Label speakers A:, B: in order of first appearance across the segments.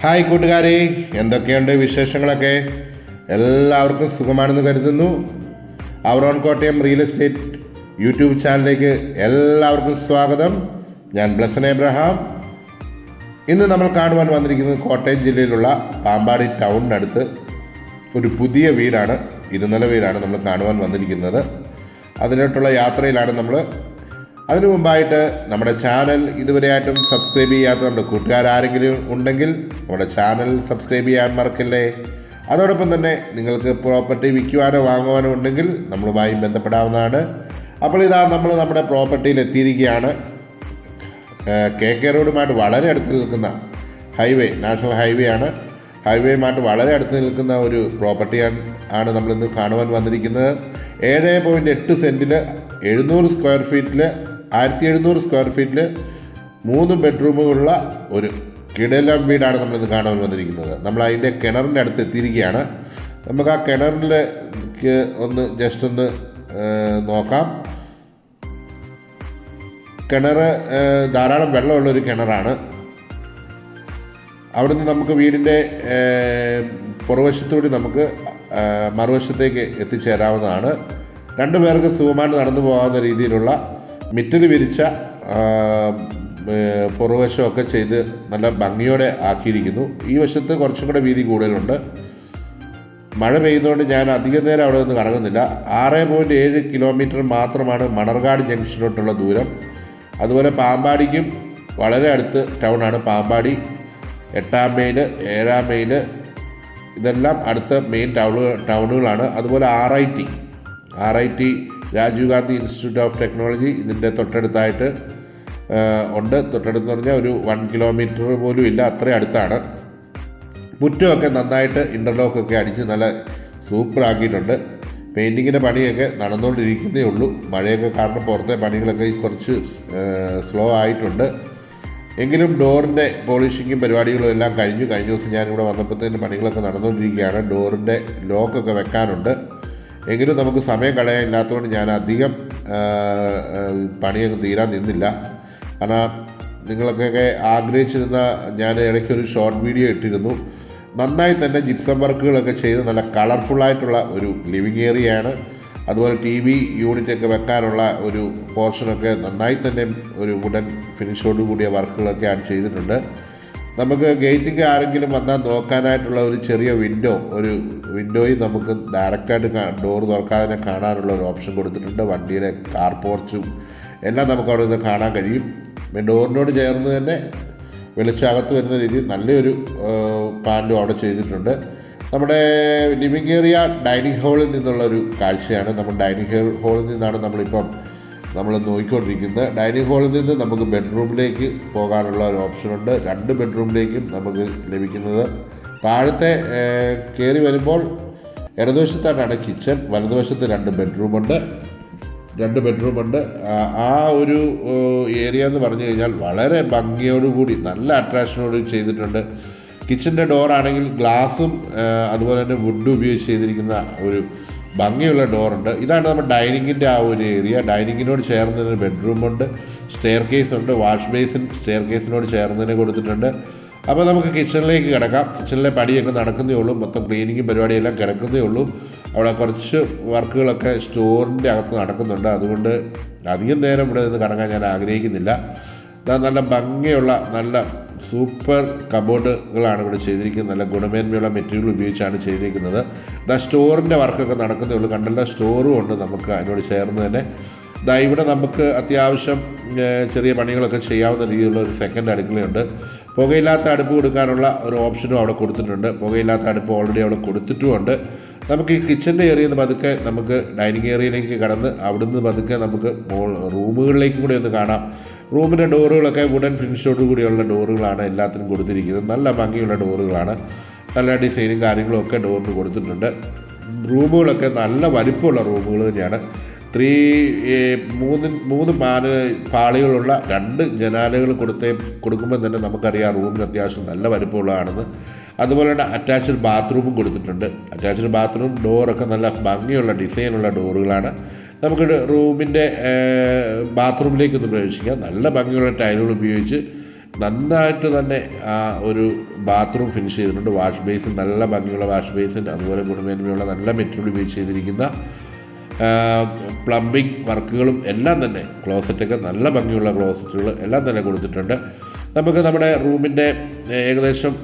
A: Hi കൂട്ടുകാരെ എന്തൊക്കെയുണ്ട് വിശേഷങ്ങളൊക്കെ? എല്ലാവർക്കും സുഖമാണെന്ന് കരുതുന്നു. Our own Kottayam real estate YouTube ചാനലിലേക്ക് എല്ലാവർക്കും സ്വാഗതം. ഞാൻ ബ്ലസൻ എബ്രഹാം. ഇന്ന് നമ്മൾ കാണുവാൻ വന്നിരിക്കുന്നത് കോട്ടയം ജില്ലയിലുള്ള പാമ്പാടി ടൗണിനടുത്ത് ഒരു പുതിയ വീടാണ് ഇരുനില വീടാണ് നമ്മൾ കാണുവാൻ വന്നിരിക്കുന്നത്. അതിലോട്ടുള്ള യാത്രയിലാണ് നമ്മൾ അതിനു മുമ്പായിട്ട് നമ്മുടെ ചാനൽ ഇതുവരെയായിട്ടും സബ്സ്ക്രൈബ് ചെയ്യാത്ത നമ്മുടെ കൂട്ടുകാരാരെങ്കിലും ഉണ്ടെങ്കിൽ നമ്മുടെ ചാനൽ സബ്സ്ക്രൈബ് ചെയ്യാൻ മറക്കല്ലേ? അതോടൊപ്പം തന്നെ നിങ്ങൾക്ക് പ്രോപ്പർട്ടി വിൽക്കുവാനോ വാങ്ങുവാനോ ഉണ്ടെങ്കിൽ നമ്മളുമായി ബന്ധപ്പെടാവുന്നതാണ്. അപ്പോൾ ഇതാ നമ്മൾ നമ്മുടെ പ്രോപ്പർട്ടിയിൽ എത്തിയിരിക്കുകയാണ്. കെ കെ റോഡുമായിട്ട് വളരെ അടുത്ത് നിൽക്കുന്ന ഹൈവേ നാഷണൽ ഹൈവേ ആണ്. ഹൈവേയുമായിട്ട് വളരെ അടുത്ത് നിൽക്കുന്ന ഒരു പ്രോപ്പർട്ടി ആണ് നമ്മളിന്ന് കാണുവാൻ വന്നിരിക്കുന്നത്. ഏഴ് പോയിന്റ് എട്ട് സെന്റിൽ എഴുന്നൂറ് സ്ക്വയർ ഫീറ്റിൽ ആയിരത്തി എഴുന്നൂറ് സ്ക്വയർ ഫീറ്റിൽ മൂന്ന് ബെഡ്റൂമുകളുള്ള ഒരു കിടലം വീടാണ് നമ്മളിന്ന് കാണാൻ വന്നിരിക്കുന്നത്. നമ്മൾ അതിന്റെ കിണറിന്റെ അടുത്ത് എത്തിയിരിക്കുകയാണ്. നമുക്ക് ആ കിണറിലേക്ക് ഒന്ന് ജസ്റ്റ് ഒന്ന് നോക്കാം. കിണർ ധാരാളം വെള്ളമുള്ള ഒരു കിണറാണ്. അവിടുന്ന് നമുക്ക് വീടിന്റെ പുറവശത്തുകൂടി നമുക്ക് മറുവശത്തേക്ക് എത്തിച്ചേരാവുന്നതാണ്. രണ്ടു പേർക്ക് സുഖമായിട്ട് നടന്നു പോകാവുന്ന രീതിയിലുള്ള മിറ്റൽ വിരിച്ച പുറവശമൊക്കെ ചെയ്ത് നല്ല ഭംഗിയോടെ ആക്കിയിരിക്കുന്നു. ഈ വശത്ത് കുറച്ചും കൂടെ വീതി കൂടുതലുണ്ട്. മഴ പെയ്യുന്നതുകൊണ്ട് ഞാൻ അധിക നേരം അവിടെ നിന്ന് കറങ്ങുന്നില്ല. ആറ് പോയിന്റ് ഏഴ് കിലോമീറ്റർ മാത്രമാണ് മണർകാട് ജംഗ്ഷനിലോട്ടുള്ള ദൂരം. അതുപോലെ പാമ്പാടിക്കും വളരെ അടുത്ത് ടൗണാണ് പാമ്പാടി. എട്ടാം മൈൽ ഏഴാം മൈൽ ഇതെല്ലാം അടുത്ത മെയിൻ ടൗണുകൾ ടൗണുകളാണ് അതുപോലെ R I T. R I T Rajiv Gandhi Institute of Technology ഇതിന്റെ തൊട്ടടുത്തായിട്ട് ഉണ്ട്. തൊട്ടടുത്ത് പറഞ്ഞാൽ ഒരു വൺ കിലോമീറ്റർ പോലും ഇല്ല അത്രയും അടുത്താണ്. മുറ്റമൊക്കെ നന്നായിട്ട് ഇന്റർലോക്കൊക്കെ അടിച്ച് നല്ല സൂപ്പറാക്കിയിട്ടുണ്ട് പെയിന്റിങ്ങിന്റെ പണിയൊക്കെ നടന്നുകൊണ്ടിരിക്കുന്നേ ഉള്ളൂ. മഴയൊക്കെ കാരണം പുറത്തെ പണികളൊക്കെ കുറച്ച് സ്ലോ ആയിട്ടുണ്ട്. എങ്കിലും ഡോറിന്റെ പോളിഷിങ്ങും പരിപാടികളും എല്ലാം കഴിഞ്ഞു. കഴിഞ്ഞ ദിവസം ഞാനിവിടെ വന്നപ്പോഴത്തേന് പണികളൊക്കെ നടന്നുകൊണ്ടിരിക്കുകയാണ്. ഡോറിന്റെ ലോക്കൊക്കെ വെക്കാനുണ്ട്. എങ്കിലും നമുക്ക് സമയം കളയാനില്ലാത്തതുകൊണ്ട് ഞാൻ അധികം പണിയൊക്കെ തീരാൻ നിന്നില്ല. കാരണം നിങ്ങളൊക്കെ ആഗ്രഹിച്ചിരുന്ന ഞാൻ ഇടയ്ക്കൊരു ഷോർട്ട് വീഡിയോ ഇട്ടിരുന്നു. നന്നായി തന്നെ ജിപ്സം വർക്കുകളൊക്കെ ചെയ്ത് നല്ല കളർഫുള്ളായിട്ടുള്ള ഒരു ലിവിങ് ഏരിയയാണ് അതുപോലെ ടി വി യൂണിറ്റൊക്കെ വെക്കാനുള്ള ഒരു പോർഷനൊക്കെ നന്നായി തന്നെ ഒരു വുഡൻ ഫിനിഷോട് കൂടിയ വർക്കുകളൊക്കെ വർക്കുകളൊക്കെയാണ് ചെയ്തിട്ടുണ്ട്. നമുക്ക് ഗേറ്റിക്ക് ആരെങ്കിലും വന്നാൽ നോക്കാനായിട്ടുള്ള ഒരു ചെറിയ വിൻഡോ ഒരു വിൻഡോയിൽ നമുക്ക് ഡയറക്റ്റായിട്ട് ഡോർ തുറക്കാതെ കാണാനുള്ള ഒരു ഓപ്ഷൻ കൊടുത്തിട്ടുണ്ട്. വണ്ടിയുടെ കാർ പോർച്ചും എല്ലാം നമുക്ക് അവിടെ നിന്ന് കാണാൻ കഴിയും. ഡോറിനോട് ചേർന്ന് തന്നെ വെളിച്ചകത്ത് വരുന്ന രീതിയിൽ നല്ലൊരു പാന്റും അവിടെ ചെയ്തിട്ടുണ്ട്. നമ്മുടെ ലിവിങ് ഏരിയ ഡൈനിങ് ഹാളിൽ നിന്നുള്ള ഒരു കാഴ്ചയാണ്. നമ്മൾ ഡൈനിങ് ഹാളിൽ നിന്നാണ് നമ്മളിപ്പം നമ്മൾ നോക്കിക്കൊണ്ടിരിക്കുന്നത് ഡൈനിങ് ഹാളിൽ നിന്ന് നമുക്ക് ബെഡ്റൂമിലേക്ക് പോകാനുള്ള ഒരു ഓപ്ഷനുണ്ട്. രണ്ട് ബെഡ്റൂമിലേക്കും നമുക്ക് ലഭിക്കുന്നത്. താഴത്തെ കയറി വരുമ്പോൾ ഇടതുവശത്താണ് കിച്ചൺ വലതുവശത്ത് രണ്ട് ബെഡ്റൂമുണ്ട്. രണ്ട് ബെഡ്റൂമുണ്ട്. ആ- ഒരു ഏരിയ എന്ന് പറഞ്ഞു കഴിഞ്ഞാൽ വളരെ ഭംഗിയോടുകൂടി നല്ല അട്രാക്ഷനോട് ചെയ്തിട്ടുണ്ട്. കിച്ചന്റെ ഡോറാണെങ്കിൽ ഗ്ലാസും അതുപോലെ തന്നെ വുഡ് ഉപയോഗിച്ച് ചെയ്തിരിക്കുന്ന ഒരു ഭംഗിയുള്ള ഡോറുണ്ട്. ഇതാണ് നമ്മുടെ ഡൈനിങ്ങിന്റെ ആ ഒരു ഏരിയ ഡൈനിങ്ങിനോട് ചേർന്ന് ഒരു ബെഡ്റൂമുണ്ട് സ്റ്റെയർ കേസ് ഉണ്ട്. വാഷ് ബേസിൻ സ്റ്റെയർ കേസിനോട് ചേർന്ന് തന്നെ കൊടുത്തിട്ടുണ്ട്. അപ്പോൾ നമുക്ക് കിച്ചണിലേക്ക് കിടക്കാം. കിച്ചണിലെ പടിയൊക്കെ നടക്കുന്നേ ഉള്ളൂ. മൊത്തം ക്ലീനിങ്ങും പരിപാടിയെല്ലാം കിടക്കുന്നേ ഉള്ളൂ. അവിടെ കുറച്ച് വർക്കുകളൊക്കെ സ്റ്റോറിന്റെ അകത്ത് നടക്കുന്നുണ്ട്. അതുകൊണ്ട് അധികം നേരം ഇവിടെ നിന്ന് കറങ്ങാൻ ഞാൻ ആഗ്രഹിക്കുന്നില്ല. നല്ല ഭംഗിയുള്ള നല്ല സൂപ്പർ കബോർഡുകളാണ് ഇവിടെ ചെയ്തിരിക്കുന്നത്. നല്ല ഗുണമേന്മയുള്ള മെറ്റീരിയൽ ഉപയോഗിച്ചാണ് ചെയ്തിരിക്കുന്നത്. ഇതാ സ്റ്റോറിന്റെ വർക്കൊക്കെ നടക്കുന്നേ ഉള്ളൂ. കണ്ടല്ല സ്റ്റോറും ഉണ്ട് നമുക്ക് അതിനോട് ചേർന്ന് തന്നെ. ഇതാ ഇവിടെ നമുക്ക് അത്യാവശ്യം ചെറിയ പണികളൊക്കെ ചെയ്യാവുന്ന രീതിയിലുള്ള ഒരു സെക്കൻഡ് അടുക്കളയുണ്ട്. പുകയില്ലാത്ത അടുപ്പ് കൊടുക്കാനുള്ള ഒരു ഓപ്ഷനും അവിടെ കൊടുത്തിട്ടുണ്ട്. പുകയില്ലാത്ത അടുപ്പ് ഓൾറെഡി അവിടെ കൊടുത്തിട്ടുമുണ്ട്. നമുക്ക് ഈ കിച്ചന്റെ ഏരിയയിൽ നിന്ന് പതുക്കെ നമുക്ക് ഡൈനിങ് ഏരിയയിലേക്ക് കടന്ന് അവിടുന്ന് പതുക്കെ നമുക്ക് റൂമുകളിലേക്കും കൂടി ഒന്ന് കാണാം. റൂമിന്റെ ഡോറുകളൊക്കെ വുഡൻ ഫിനിഷോട് കൂടിയുള്ള ഡോറുകളാണ് എല്ലാത്തിനും കൊടുത്തിരിക്കുന്നത്. നല്ല ഭംഗിയുള്ള ഡോറുകളാണ്. നല്ല ഡിസൈനും കാര്യങ്ങളും ഒക്കെ ഡോറിന് കൊടുത്തിട്ടുണ്ട്. റൂമുകളൊക്കെ നല്ല വലിപ്പമുള്ള റൂമുകൾ തന്നെയാണ്. ത്രീ മൂന്ന് മൂന്ന് പാല പാളികളുള്ള രണ്ട് ജനാലകൾ കൊടുത്തേ കൊടുക്കുമ്പോൾ തന്നെ നമുക്കറിയാം റൂമിന് അത്യാവശ്യം നല്ല വലിപ്പമുള്ളതാണെന്ന്. അതുപോലെ തന്നെ അറ്റാച്ച്ഡ് ബാത്റൂമും കൊടുത്തിട്ടുണ്ട്. അറ്റാച്ച്ഡ് ബാത്റൂം ഡോറൊക്കെ നല്ല ഭംഗിയുള്ള ഡിസൈനുള്ള ഡോറുകളാണ്. നമുക്ക് റൂമിന്റെ ബാത്റൂമിലേക്കൊന്ന് പ്രവേശിക്കാം. നല്ല ഭംഗിയുള്ള ടൈലുകൾ ഉപയോഗിച്ച് നന്നായിട്ട് തന്നെ ആ ഒരു ബാത്റൂം ഫിനിഷ് ചെയ്തിട്ടുണ്ട്. വാഷ് ബേസിൻ നല്ല ഭംഗിയുള്ള വാഷ് ബേസിൻ അതുപോലെ ഗുണമേന്മയുള്ള നല്ല മെറ്റീരിയൽ ഉപയോഗിച്ച് ചെയ്തിരിക്കുന്ന പ്ലംബിംഗ് വർക്കുകളും എല്ലാം തന്നെ ക്ലോസറ്റൊക്കെ നല്ല ഭംഗിയുള്ള ക്ലോസറ്റുകൾ എല്ലാം തന്നെ കൊടുത്തിട്ടുണ്ട്. നമുക്ക് നമ്മുടെ റൂമിന്റെ ഏകദേശം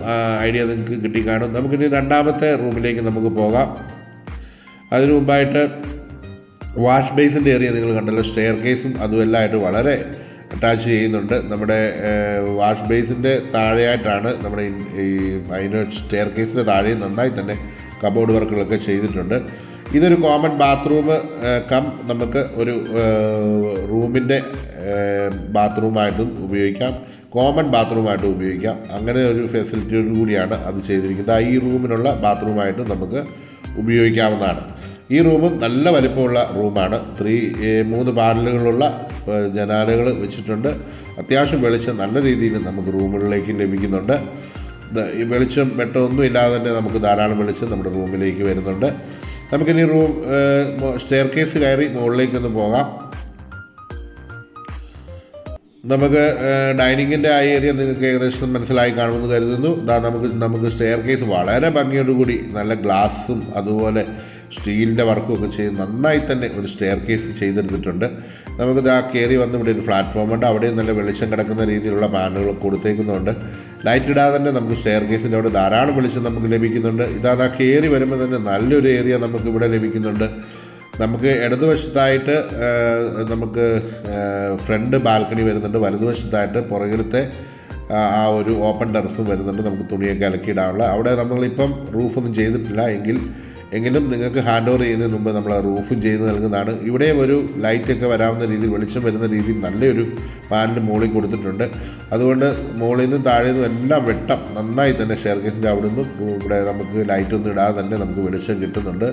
A: ഐഡിയ നിങ്ങൾക്ക് കിട്ടിക്കാണും. നമുക്കിനി രണ്ടാമത്തെ റൂമിലേക്ക് നമുക്ക് പോകാം. അതിനു മുമ്പായിട്ട് വാഷ് ബേസിന്റെ ഏരിയ നിങ്ങൾ കണ്ടല്ലോ സ്റ്റെയർ കേസും അതുമെല്ലാം ആയിട്ട് വളരെ അറ്റാച്ച് ചെയ്യുന്നുണ്ട്. നമ്മുടെ വാഷ് ബേസിന്റെ താഴെയായിട്ടാണ് നമ്മുടെ ഈ- അതിന് സ്റ്റെയർ കേസിന്റെ താഴെ നന്നായി തന്നെ കബോർഡ് വർക്കുകളൊക്കെ ചെയ്തിട്ടുണ്ട്. ഇതൊരു കോമൺ ബാത്റൂം കം നമുക്ക് ഒരു റൂമിന്റെ ബാത്റൂമായിട്ടും ഉപയോഗിക്കാം. കോമൺ ബാത്റൂമായിട്ടും ഉപയോഗിക്കാം. അങ്ങനെ ഒരു ഫെസിലിറ്റിയോട് കൂടിയാണ് അത് ചെയ്തിരിക്കുന്നത്. ഈ റൂമിനുള്ള ബാത്റൂമായിട്ടും നമുക്ക് ഉപയോഗിക്കാവുന്നതാണ്. ഈ റൂമും നല്ല വലിപ്പമുള്ള റൂമാണ്. ത്രീ മൂന്ന് പാനലുകളുള്ള ജനാലകൾ വെച്ചിട്ടുണ്ട്. അത്യാവശ്യം വെളിച്ചം നല്ല രീതിയിൽ നമുക്ക് റൂമുകളിലേക്ക് ലഭിക്കുന്നുണ്ട്. ഈ വെളിച്ചം വെട്ടമൊന്നും ഇല്ലാതെ തന്നെ നമുക്ക് ധാരാളം വെളിച്ചം നമ്മുടെ റൂമിലേക്ക് വരുന്നുണ്ട്. നമുക്കിനി റൂം സ്റ്റെയർ കേസ് കയറി മുകളിലേക്കൊന്ന് പോകാം. നമുക്ക് ഡൈനിങ്ങിന്റെ ആ ഏരിയ നിങ്ങൾക്ക് ഏകദേശം മനസ്സിലായി കാണുമെന്ന് കരുതുന്നു. നമുക്ക് നമുക്ക് സ്റ്റെയർ കേസ് വളരെ ഭംഗിയോടുകൂടി നല്ല ഗ്ലാസ്സും അതുപോലെ സ്റ്റീലിന്റെ വർക്കും ഒക്കെ ചെയ്ത് നന്നായി തന്നെ ഒരു സ്റ്റെയർ കേസ് ചെയ്തെടുത്തിട്ടുണ്ട്. നമുക്കിത് ആ കയറി വന്ന് ഇവിടെ ഒരു പ്ലാറ്റ്ഫോം ഉണ്ട്. അവിടെയും നല്ല വെളിച്ചം കിടക്കുന്ന രീതിയിലുള്ള പാനലുകൾ കൊടുത്തേക്കുന്നുണ്ട്. ലൈറ്റ് ഇടാതെ തന്നെ നമുക്ക് സ്റ്റെയർ കേസിന്റെ അവിടെ ധാരാളം വെളിച്ചം നമുക്ക് ലഭിക്കുന്നുണ്ട്. ഇതാ ആ കയറി വരുമ്പോൾ തന്നെ നല്ലൊരു ഏരിയ നമുക്ക് ഇവിടെ ലഭിക്കുന്നുണ്ട്. നമുക്ക് ഇടതുവശത്തായിട്ട് നമുക്ക് ഫ്രണ്ട് ബാൽക്കണി വരുന്നുണ്ട്. വലതുവശത്തായിട്ട് പുറകിലത്തെ ആ, ഒരു ഓപ്പൺ ടെറസും വരുന്നുണ്ട്. നമുക്ക് തുണിയൊക്കെ അലക്കിയിടാനുള്ള. അവിടെ നമ്മളിപ്പം റൂഫൊന്നും ചെയ്തിട്ടില്ല. എങ്കിൽ എങ്കിലും നിങ്ങൾക്ക് ഹാൻഡ് ഓവർ ചെയ്യുന്നതിന് മുമ്പ് നമ്മൾ റൂഫും ചെയ്ത് നൽകുന്നതാണ്. ഇവിടെ ഒരു ലൈറ്റൊക്കെ വരാവുന്ന രീതിയിൽ വെളിച്ചം വരുന്ന രീതിയിൽ നല്ലൊരു പാനൽ മുകളിൽ കൊടുത്തിട്ടുണ്ട്. അതുകൊണ്ട് മുകളിൽ നിന്നും താഴെ നിന്നും എല്ലാം വെട്ടം നന്നായി തന്നെ ഷെയർ കേസിന്റെ അവിടെ നിന്നും ഇവിടെ നമുക്ക് ലൈറ്റൊന്നും ഇടാതെ തന്നെ നമുക്ക് വെളിച്ചം കിട്ടുന്നുണ്ട്.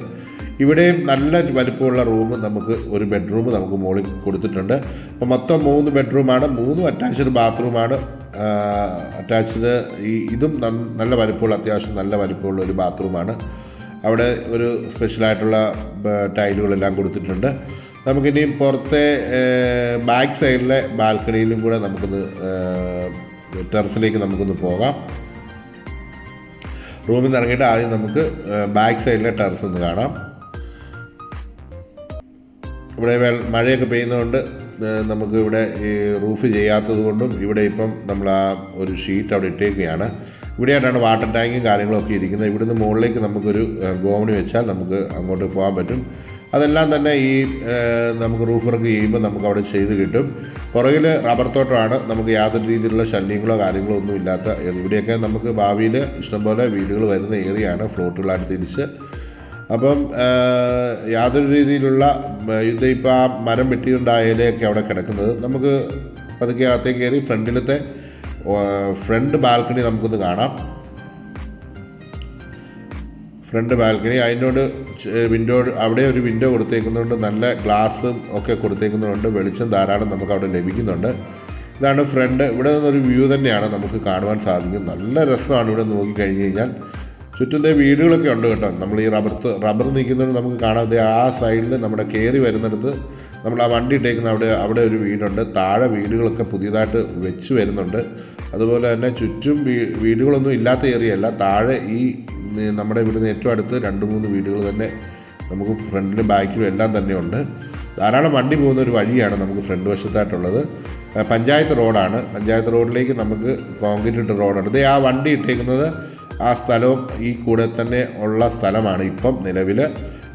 A: ഇവിടെയും നല്ല വലിപ്പമുള്ള റൂം നമുക്ക് ഒരു ബെഡ്റൂം നമുക്ക് മുകളിൽ കൊടുത്തിട്ടുണ്ട്. അപ്പോൾ മൊത്തം മൂന്ന് ബെഡ്റൂമാണ് മൂന്നും അറ്റാച്ച്ഡ് ബാത്റൂമാണ് അറ്റാച്ച്ഡ് ഈ ഇതും നല്ല വലിപ്പമുള്ള അത്യാവശ്യം നല്ല വലിപ്പമുള്ള ഒരു ബാത്റൂമാണ് അവിടെ ഒരു സ്പെഷ്യലായിട്ടുള്ള ടൈലുകളെല്ലാം കൊടുത്തിട്ടുണ്ട്. നമുക്കിനി പുറത്തെ ബാക്ക് സൈഡിലെ ബാൽക്കണിയിലും കൂടെ നമുക്കൊന്ന് ടെറസിലേക്ക് നമുക്കൊന്ന് പോകാം. റൂമിൽ നിന്ന് ഇറങ്ങിയിട്ട് ആദ്യം നമുക്ക് ബാക്ക് സൈഡിലെ ടെറസ് ഒന്ന് കാണാം. ഇവിടെ മഴയൊക്കെ പെയ്യുന്നതുകൊണ്ട് നമുക്ക് ഇവിടെ ഈ റൂഫ് ചെയ്യാത്തത് കൊണ്ടും ഇവിടെ ഇപ്പം നമ്മൾ ആ ഒരു ഷീറ്റ് അവിടെ ഇട്ടേക്കുകയാണ്. ഇവിടെയായിട്ടാണ് വാട്ടർ ടാങ്കും കാര്യങ്ങളൊക്കെ ഇരിക്കുന്നത്. ഇവിടുന്ന് മുകളിലേക്ക് നമുക്കൊരു ഗോവണി വെച്ചാൽ നമുക്ക് അങ്ങോട്ട് പോകാൻ പറ്റും. അതെല്ലാം തന്നെ ഈ നമുക്ക് റൂഫ് വർക്ക് ചെയ്യുമ്പോൾ നമുക്ക് അവിടെ ചെയ്ത് കിട്ടും. പുറകിൽ റബ്ബർ തോട്ടമാണ്. നമുക്ക് യാതൊരു രീതിയിലുള്ള ശല്യങ്ങളോ കാര്യങ്ങളോ ഒന്നും ഇല്ലാത്ത ഇവിടെയൊക്കെ നമുക്ക് ഭാവിയിൽ ഇഷ്ടംപോലെ വീടുകൾ വരുന്ന ഏരിയയാണ് ഫ്ലോട്ടുകളായിട്ട് തിരിച്ച്. അപ്പം യാതൊരു രീതിയിലുള്ള ഇത് ഇപ്പോൾ ആ മരം വെട്ടിയുണ്ടായ ഇലയൊക്കെ അവിടെ കിടക്കുന്നത്. നമുക്ക് പതുക്കെ അകത്തേക്ക് കയറി ഫ്രണ്ടിലത്തെ ഫ്രണ്ട് ബാൽക്കണി നമുക്കൊന്ന് കാണാം. ഫ്രണ്ട് ബാൽക്കണി അതിനോട് വിൻഡോ അവിടെ ഒരു വിൻഡോ കൊടുത്തേക്കുന്നതുകൊണ്ട് നല്ല ഗ്ലാസും ഒക്കെ കൊടുത്തേക്കുന്നതുകൊണ്ട് വെളിച്ചം ധാരാളം നമുക്ക് അവിടെ ലഭിക്കുന്നുണ്ട്. ഇതാണ് ഫ്രണ്ട്. ഇവിടെ നിന്നൊരു വ്യൂ തന്നെയാണ് നമുക്ക് കാണുവാൻ സാധിക്കും. നല്ല രസമാണ് ഇവിടെ നോക്കി കഴിഞ്ഞ് കഴിഞ്ഞാൽ. ചുറ്റും ദേ വീടുകളൊക്കെ ഉണ്ട് കേട്ടോ. നമ്മൾ ഈ റബ്ബർ റബ്ബർ നിൽക്കുന്നത് നമുക്ക് കാണാം. ദേ ആ സൈഡിൽ നമ്മുടെ കയറി വരുന്നിടത്ത് നമ്മൾ ആ വണ്ടി ഇട്ടേക്കുന്ന അവിടെ അവിടെ ഒരു വീടുണ്ട്. താഴെ വീടുകളൊക്കെ പുതിയതായിട്ട് വെച്ച് വരുന്നുണ്ട്. അതുപോലെ തന്നെ ചുറ്റും വീടുകളൊന്നും ഇല്ലാത്ത ഏരിയ അല്ല. താഴെ ഈ നമ്മുടെ ഇവിടുന്ന് ഏറ്റവും അടുത്ത് രണ്ട് മൂന്ന് വീടുകൾ തന്നെ നമുക്ക് ഫ്രണ്ടിലും ബാക്കിലും എല്ലാം തന്നെ ഉണ്ട്. ധാരാളം വണ്ടി പോകുന്ന ഒരു വഴിയാണ് നമുക്ക് ഫ്രണ്ട് വശത്തായിട്ടുള്ളത്. പഞ്ചായത്ത് റോഡാണ്. പഞ്ചായത്ത് റോഡിലേക്ക് നമുക്ക് കോൺക്രീറ്റ് ഇട്ട റോഡാണ്. ഇത് ആ വണ്ടി ഇട്ടേക്കുന്നത് ആ സ്ഥലവും ഈ കൂടെ തന്നെ ഉള്ള സ്ഥലമാണ് ഇപ്പം നിലവിൽ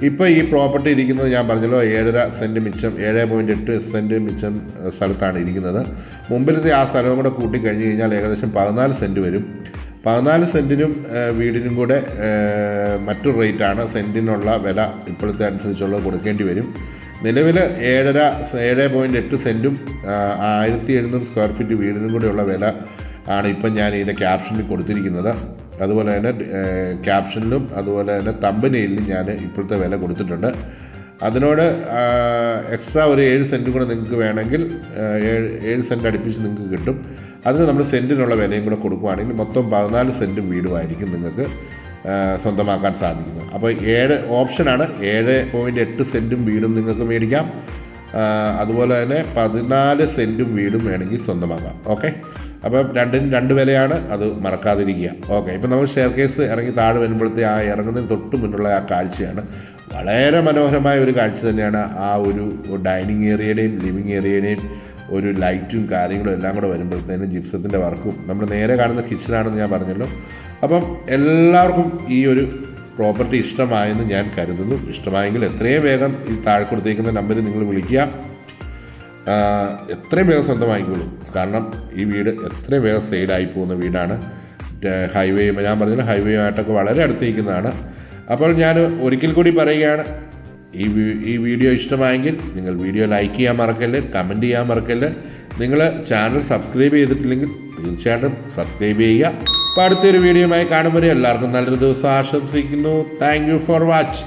A: ഇപ്പോൾ ഈ പ്രോപ്പർട്ടി ഇരിക്കുന്നത് ഞാൻ പറഞ്ഞല്ലോ ഏഴര സെന്റ് മിച്ചം ഏഴ് പോയിന്റ് എട്ട് സെന്റ് മിച്ചം സ്ഥലത്താണ് ഇരിക്കുന്നത്. മുമ്പിലത്തെ ആ സ്ഥലവും കൂടെ കൂട്ടിക്കഴിഞ്ഞ് കഴിഞ്ഞാൽ ഏകദേശം പതിനാല് സെന്റ് വരും. പതിനാല് സെന്റിനും വീടിനും കൂടെ മറ്റൊരു റേറ്റാണ് സെന്റിനുള്ള വില ഇപ്പോഴത്തെ അനുസരിച്ചുള്ളത് കൊടുക്കേണ്ടി വരും. നിലവിൽ ഏഴര ഏഴ് പോയിന്റ് എട്ട് സെന്റും ആയിരത്തി എഴുന്നൂറ് സ്ക്വയർ ഫീറ്റ് വീടിനും കൂടെയുള്ള വില ആണ് ഇപ്പം ഞാൻ ഇതിന്റെ ക്യാപ്ഷനിൽ കൊടുത്തിരിക്കുന്നത്. അതുപോലെ തന്നെ ക്യാപ്ഷനിലും അതുപോലെ തന്നെ തമ്പനയിലും ഞാൻ ഇപ്പോഴത്തെ വില കൊടുത്തിട്ടുണ്ട്. അതിനോട് എക്സ്ട്രാ ഒരു ഏഴ് സെന്റും കൂടെ നിങ്ങൾക്ക് വേണമെങ്കിൽ ഏഴ് ഏഴ് സെന്റ് അടുപ്പിച്ച് നിങ്ങൾക്ക് കിട്ടും. അതിന് നമ്മൾ സെന്റിനുള്ള വിലയും കൂടെ കൊടുക്കുകയാണെങ്കിൽ മൊത്തം പതിനാല് സെന്റും വീടുമായിരിക്കും നിങ്ങൾക്ക് സ്വന്തമാക്കാൻ സാധിക്കുന്നത്. അപ്പോൾ ഏഴ് ഓപ്ഷനാണ് ഏഴ് പോയിന്റ് എട്ട് സെന്റും വീടും നിങ്ങൾക്ക് മേടിക്കാം. അതുപോലെ തന്നെ പതിനാല് സെന്റും വീടും വേണമെങ്കിൽ സ്വന്തമാക്കാം. ഓക്കെ അപ്പം രണ്ടിനും രണ്ട് വിലയാണ് അത് മറക്കാതിരിക്കുക. ഓക്കെ ഇപ്പം നമ്മൾ ഷെയർ കേസ് ഇറങ്ങി താഴെ വരുമ്പോഴത്തെ ആ ഇറങ്ങുന്നതിന് തൊട്ട് മുന്നുള്ള ആ കാഴ്ചയാണ്. വളരെ മനോഹരമായ ഒരു കാഴ്ച തന്നെയാണ് ആ ഒരു ഡൈനിങ് ഏരിയയുടെയും ലിവിങ് ഏരിയയുടെയും ഒരു ലൈറ്റും കാര്യങ്ങളും എല്ലാം കൂടെ വരുമ്പോഴത്തേനും ജിപ്സത്തിന്റെ വർക്കും. നമ്മൾ നേരെ കാണുന്ന കിച്ചണാണെന്ന് ഞാൻ പറഞ്ഞല്ലോ. അപ്പം എല്ലാവർക്കും ഈ ഒരു പ്രോപ്പർട്ടി ഇഷ്ടമായെന്ന് ഞാൻ കരുതുന്നു. ഇഷ്ടമായെങ്കിൽ എത്രയും വേഗം ഈ താഴെ കൊടുത്തേക്കുന്ന നമ്പറിൽ നിങ്ങൾ വിളിക്കുക. എത്രയും വേഗം സ്വന്തമായിക്കോളൂ കാരണം ഈ വീട് എത്രയും വേഗം സെയിലായി പോകുന്ന വീടാണ്. ഹൈവേ ഞാൻ പറഞ്ഞത് ഹൈവേ ആയിട്ടൊക്കെ വളരെ അടുത്തിരിക്കുന്നതാണ്. അപ്പോൾ ഞാൻ ഒരിക്കൽ കൂടി പറയുകയാണ് ഈ ഈ വീഡിയോ ഇഷ്ടമായെങ്കിൽ നിങ്ങൾ വീഡിയോ ലൈക്ക് ചെയ്യാൻ മറക്കല്ല് കമന്റ് ചെയ്യാൻ മറക്കല്ല് നിങ്ങൾ ചാനൽ സബ്സ്ക്രൈബ് ചെയ്തിട്ടില്ലെങ്കിൽ തീർച്ചയായിട്ടും സബ്സ്ക്രൈബ് ചെയ്യുക. അപ്പോൾ അടുത്തൊരു വീഡിയോയുമായി കാണുമ്പോൾ എല്ലാവർക്കും നല്ലൊരു ദിവസം ആശംസിക്കുന്നു. Thank for watch.